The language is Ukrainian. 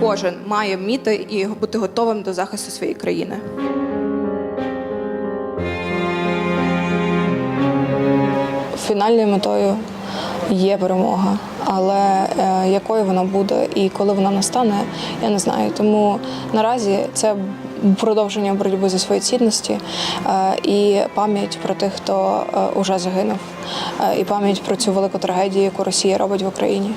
кожен має вміти і бути готовим до захисту своєї країни. Фінальною метою є перемога, але е, якою вона буде і коли вона настане, я не знаю. Тому наразі це продовження боротьби за свої цінності е, і пам'ять про тих, хто е, уже загинув, е, і пам'ять про цю велику трагедію, яку Росія робить в Україні.